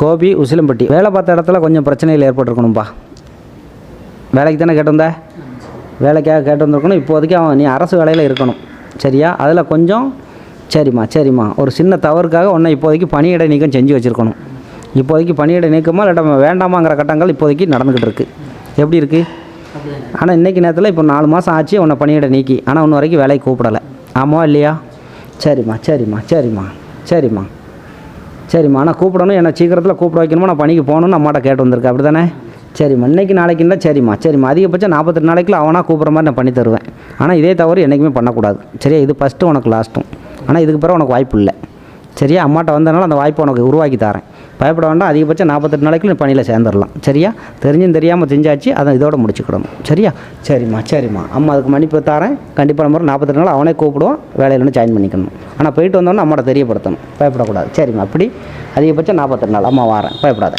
கோபி உசிலம்பட்டி. வேலை பார்த்த இடத்துல கொஞ்சம் பிரச்சனைகள் ஏற்பட்டிருக்கணும்ப்பா வேலைக்கு தானே கேட்டிருந்த? வேலைக்காக கேட்டு வந்திருக்கணும் இப்போதைக்கு அவன் நீ அரசு வேலையில் இருக்கணும். சரியா? அதில் கொஞ்சம் சரிம்மா சரிம்மா. ஒரு சின்ன தவறுக்காக உன்னை இப்போதைக்கு பணியிட நீக்கம் செஞ்சு வச்சுருக்கணும். இப்போதைக்கு பணியிட நீக்கமாக இல்லாட்ட வேண்டாமாங்கிற கட்டங்கள் இப்போதைக்கு நடந்துக்கிட்டு இருக்குது எப்படி இருக்குது ஆனால் இன்றைக்கி நேரத்தில் இப்போ நாலு மாதம் ஆச்சு உன்னை பணியிட நீக்கி. ஆனால் இன்ன வரைக்கும் வேலைக்கு கூப்பிடலை. ஆமாம் இல்லையா? சரிம்மா சரிம்மா சரிம்மா சரிம்மா. சரிம்மா ஆனால் கூப்பிடணும். என்னை சீக்கிரத்தில் கூப்பிட வைக்கணுமா? நான் பணிக்கு போகணும்னு அம்மாட்ட கேட்டு வந்திருக்கேன். அப்படி தானே சரிம்மா இன்னைக்கு நாளைக்குன்னா சரிம்மா. சரிம்மா அதிகபட்சம் நாற்பத்தெட்டு நாளைக்குள்ள அவனாக கூப்பிட்ற மாதிரி நான் பண்ணி தருவேன். ஆனால் இதே தவறு என்றைக்குமே பண்ணக்கூடாது. சரியா? இது ஃபஸ்ட்டு உனக்கு லாஸ்ட்டும் ஆனால் இதுக்கு பிறகு உனக்கு வாய்ப்பு இல்லை. சரியா? அம்மாட்ட வந்தனால அந்த வாய்ப்பை உனக்கு உருவாக்கி தரேன். பயப்பட வேண்டாம். அதிகபட்சம் நாற்பத்தெட்டு நாளைக்கு நீ பணியில் சேர்ந்துடலாம். சரியா? தெரிஞ்சும் தெரியாமல் செஞ்சாச்சு. அதை இதோட முடிச்சுக்கிடணும். சரியா? சரிம்மா சரிம்மா. அம்மா அதுக்கு மன்னிப்பு தரேன். கண்டிப்பாக நம்ம நாற்பத்தெட்டு நாள் அவனே கூப்பிடுவான். வேலையில் வந்து ஜாயின் பண்ணிக்கணும். ஆனால் போயிட்டு வந்தோன்னே அம்மாட்ட தெரியப்படுத்தணும். பயப்படக்கூடாது. சரிம்மா அப்படி அதிகபட்சம் நாற்பத்தெட்டு நாள். அம்மா வரேன். பயப்படாத.